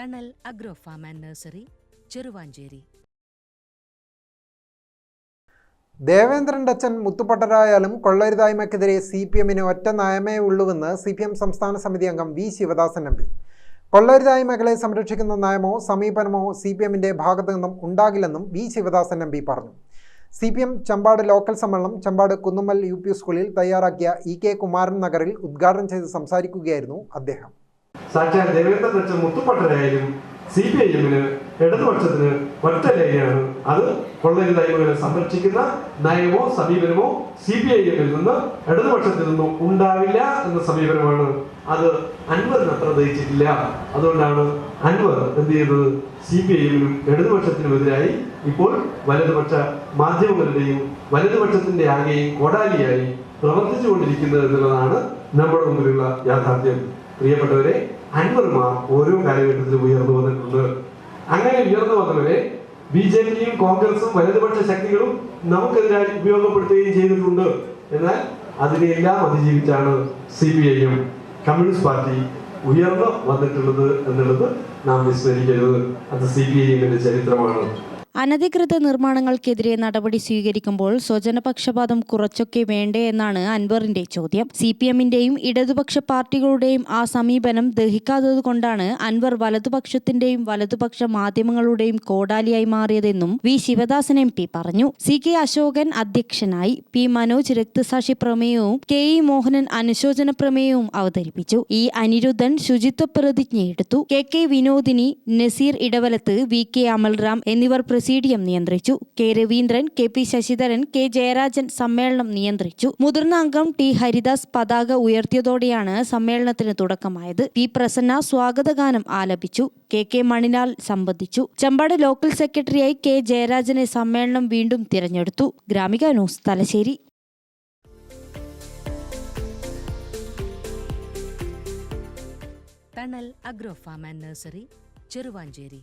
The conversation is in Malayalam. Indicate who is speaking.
Speaker 1: Thanal agro farm and nursery Cheruvancheri.
Speaker 2: ദേവേന്ദ്രന്റെ അച്ഛൻ മുത്തുപട്ടരായാലും കൊള്ളരുതായ്മയ്ക്കെതിരെ സി പി എമ്മിന് ഒറ്റ നയമേ ഉള്ളൂവെന്ന് സി പി എം സംസ്ഥാന സമിതി അംഗം വി ശിവദാസൻ എം പി. കൊള്ളരുതായ്മകളെ സംരക്ഷിക്കുന്ന നയമോ സമീപനമോ സി പി എമ്മിന്റെ ഭാഗത്തു നിന്നും ഉണ്ടാകില്ലെന്നും വി ശിവദാസൻ എം പി പറഞ്ഞു. C P M Chambad local സമ്മേളനം ചമ്പാട് കുന്നുമ്മൽ യു പി സ്കൂളിൽ തയ്യാറാക്കിയ ഇ കെ കുമാരൻ നഗറിൽ ഉദ്ഘാടനം ചെയ്ത് സംസാരിക്കുകയായിരുന്നു അദ്ദേഹം.
Speaker 3: സാക്ഷാൽ ദേവേന്ദ്രൻ വെച്ച മുത്തുപട്ടരായാലും സി പി ഐ എമ്മിന് ഇടതുപക്ഷത്തിന് ഒറ്റ ലൈനാണ് അത് കൊള്ളരുതായ്മകളെ സംരക്ഷിക്കുന്ന നയമോ സമീപനമോ സി പി ഐ എമ്മിൽ നിന്ന് ഇടതുപക്ഷത്തിൽ നിന്നും ഉണ്ടാവില്ല എന്ന സമീപനമാണ്. അത് അൻവറിന് അത്ര ദഹിച്ചിട്ടില്ല. അതുകൊണ്ടാണ് അൻവർ എന്ത് ചെയ്തത്? സി പി ഐ എമ്മിനും ഇടതുപക്ഷത്തിനുമെതിരായി ഇപ്പോൾ വലതുപക്ഷ മാധ്യമങ്ങളുടെയും വലതുപക്ഷത്തിന്റെ ആകെയും കോടാലിയായി പ്രവർത്തിച്ചുകൊണ്ടിരിക്കുന്നത് എന്നുള്ളതാണ് നമ്മുടെ മുമ്പിലുള്ള യാഥാർത്ഥ്യം. പ്രിയപ്പെട്ടവരെ അൻവർമാർ ഓരോ കാലഘട്ടത്തിലും ഉയർന്നു വന്നിട്ടുണ്ട്. അങ്ങനെ ഉയർന്നു വന്നവരെ ബി ജെ പിയും കോൺഗ്രസും വലതുപക്ഷ ശക്തികളും നമുക്കെതിരായി ഉപയോഗപ്പെടുത്തുകയും ചെയ്തിട്ടുണ്ട്. എന്നാൽ അതിനെല്ലാം അതിജീവിച്ചാണ് സി പി ഐയും കമ്മ്യൂണിസ്റ്റ് പാർട്ടി ഉയർന്നു വന്നിട്ടുള്ളത് എന്നുള്ളത് നാം വിസ്മരിക്കരുത്. അത് സി പി ഐ ചരിത്രമാണ്.
Speaker 4: അനധികൃത നിർമ്മാണങ്ങൾക്കെതിരെ നടപടി സ്വീകരിക്കുമ്പോൾ സ്വജനപക്ഷപാതം കുറച്ചൊക്കെ വേണ്ടേ എന്നാണ് അൻവറിന്റെ ചോദ്യം. സി പി എമ്മിന്റെയും ഇടതുപക്ഷ പാർട്ടികളുടെയും ആ സമീപനം ദഹിക്കാത്തതുകൊണ്ടാണ് അൻവർ വലതുപക്ഷത്തിന്റെയും വലതുപക്ഷ മാധ്യമങ്ങളുടെയും കോടാലിയായി മാറിയതെന്നും വി. ശിവദാസൻ എം. പി. പറഞ്ഞു. സി. കെ. അശോകൻ അധ്യക്ഷനായി പി. മനോജ് രക്തസാക്ഷി പ്രമേയവും കെ. ഇ. മോഹനൻ അനുശോചന പ്രമേയവും അവതരിപ്പിച്ചു. ഇ. അനിരുദ്ധൻ ശുചിത്വ പ്രതിജ്ഞയെടുത്തു. K. K. Vinodini Naseer Edavalath V. K. Amalram എന്നിവർ പ്രസീഡിയം നിയന്ത്രിച്ചു. K Raveendran K P Sasidharan K Jayarajan സമ്മേളനം നിയന്ത്രിച്ചു. മുതിർന്ന അംഗം ടി ഹരിദാസ് പതാക ഉയർത്തിയതോടെയാണ് സമ്മേളനത്തിന് തുടക്കമായത്. പി പ്രസന്ന സ്വാഗതഗാനം ആലപിച്ചു. കെ കെ മണിലാൽ സംബന്ധിച്ചു. ചമ്പാട് ലോക്കൽ സെക്രട്ടറിയായി കെ ജയരാജനെ സമ്മേളനം വീണ്ടും തിരഞ്ഞെടുത്തു. Gramika news Thalassery.
Speaker 1: Thanal agro farm and nursery Cheruvancheri.